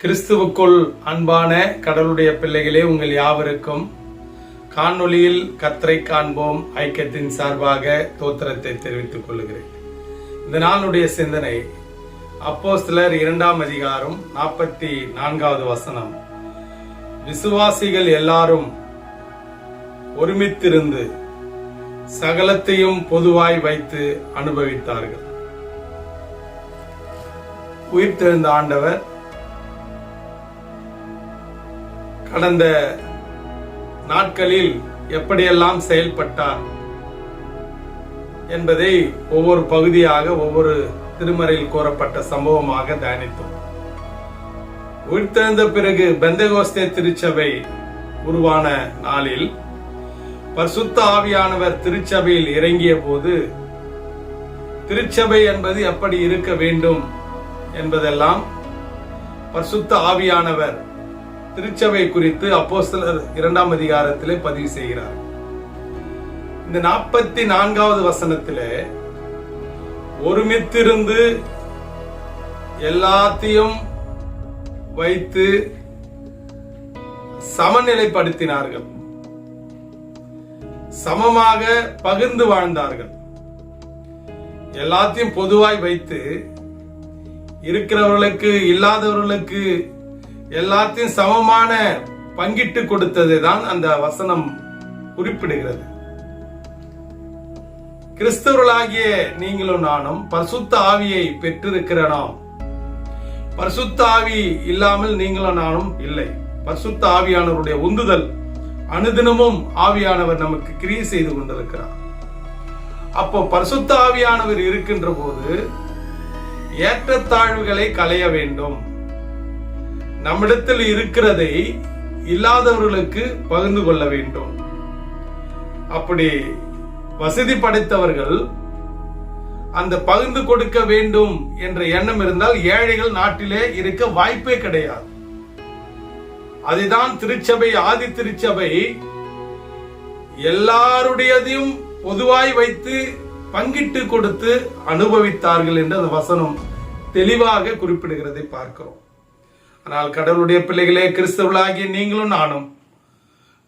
கிறிஸ்துவுக்குள் அன்பான கடவுளுடைய பிள்ளைகளே உங்கள் யாவருக்கும் காணொளியில் கத்தரை காண்போம் ஐக்கியத்தின் சார்பாக தோத்திரத்தை தெரிவித்துக் கொள்கிறேன் இந்த நாளுடைய சிந்தனை அப்போஸ்தலர் இரண்டாம் அதிகாரம் நாற்பத்தி நான்காவது வசனம். விசுவாசிகள் எல்லாரும் ஒருமித்திருந்து சகலத்தையும் பொதுவாய் வைத்து அனுபவித்தார்கள். உயிர் தெழுந்த ஆண்டவர் கடந்த நாட்களில் எப்படியெல்லாம் செயல்பட்டார் என்பதை ஒவ்வொரு பகுதியாக ஒவ்வொரு திருமறையில் கூறப்பட்ட சம்பவமாக தியானித்தோம். உயிர்த்தெழுந்த பிறகு பெந்தகோஸ்தே திருச்சபை உருவான நாளில் பரிசுத்த ஆவியானவர் திருச்சபையில் இறங்கிய போது திருச்சபை என்பது எப்படி இருக்க வேண்டும் என்பதெல்லாம் பரிசுத்த ஆவியானவர் திருச்சபை குறித்து அப்போஸ்தலர் இரண்டாம் அதிகாரத்திலே பதிவு செய்கிறார். இந்த நாற்பத்தி நான்காவது வசனத்திலே ஒருமித்திருந்து எல்லாத்தையும் வைத்து சமநிலைப்படுத்தினார்கள். சமமாக பகிர்ந்து வாழ்ந்தார்கள். எல்லாத்தையும் பொதுவாய் வைத்து இருக்கிறவர்களுக்கு இல்லாதவர்களுக்கு எல்லாத்தையும் சமமான பங்கிட்டு கொடுத்தது தான் அந்த வசனம் குறிப்பிடுகிறது. கிறிஸ்தவர்களாகிய நீங்களும் நானும் பரிசுத்த ஆவியை பெற்றிருக்கிற நாம் பரிசுத்த ஆவி இல்லாமல் நீங்களும் நானும் இல்லை. பரிசுத்த ஆவியானவருடைய உந்துதல் அனுதினமும் ஆவியானவர் நமக்கு கிரியை செய்து கொண்டிருக்கிறார். அப்போ பரிசுத்த ஆவியானவர் இருக்கின்ற போது ஏற்றத்தாழ்வுகளை களைய வேண்டும். நம்மிடத்தில் இருக்கிறதை இல்லாதவர்களுக்கு பகிர்ந்து கொள்ள வேண்டும். அப்படி வசதி படைத்தவர்கள் அந்த பகிர்ந்து கொடுக்க வேண்டும் என்ற எண்ணம் இருந்தால் ஏழைகள் நாட்டிலே இருக்க வாய்ப்பே கிடையாது. அதுதான் திருச்சபை ஆதி திருச்சபை. எல்லாருடையதையும் பொதுவாய் வைத்து பங்கிட்டு கொடுத்து அனுபவித்தார்கள் என்று அந்த வசனம் தெளிவாக குறிப்பிடுகிறதை பார்க்கிறோம். ஆனால் கடவுளுடைய பிள்ளைகளே கிறிஸ்தவர்களாகிய நீங்களும் நானும்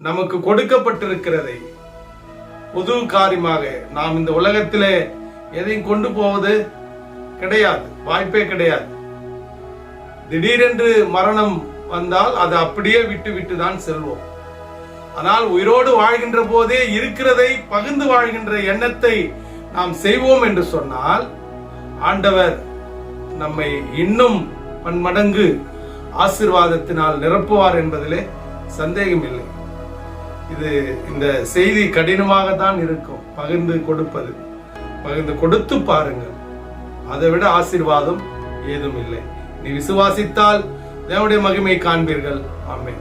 நமக்கு கொடுக்கப்பட்டிருக்கிறதை பொது காரியமாக நாம் இந்த உலகத்திலே எதையும் கொண்டு போவது கிடையாது வாய்ப்பே கிடையாது. திடீரென்று மரணம் வந்தால் அதை அப்படியே விட்டு விட்டு தான் செல்வோம். ஆனால் உயிரோடு வாழ்கின்ற போதே இருக்கிறதை பகிர்ந்து வாழ்கின்ற எண்ணத்தை நாம் செய்வோம் என்று சொன்னால் ஆண்டவர் நம்மை இன்னும் பன்மடங்கு ஆசிர்வாதத்தினால் நிரப்புவார் என்பதிலே சந்தேகம் இல்லை இது இந்த செய்தி கடினமாக தான் இருக்கும். பகிர்ந்து கொடுப்பது பகிர்ந்து கொடுத்து பாருங்கள். அதை விட ஆசிர்வாதம் ஏதும் இல்லை நீ விசுவாசித்தால் தேவனுடைய மகிமை காண்பீர்கள். ஆமே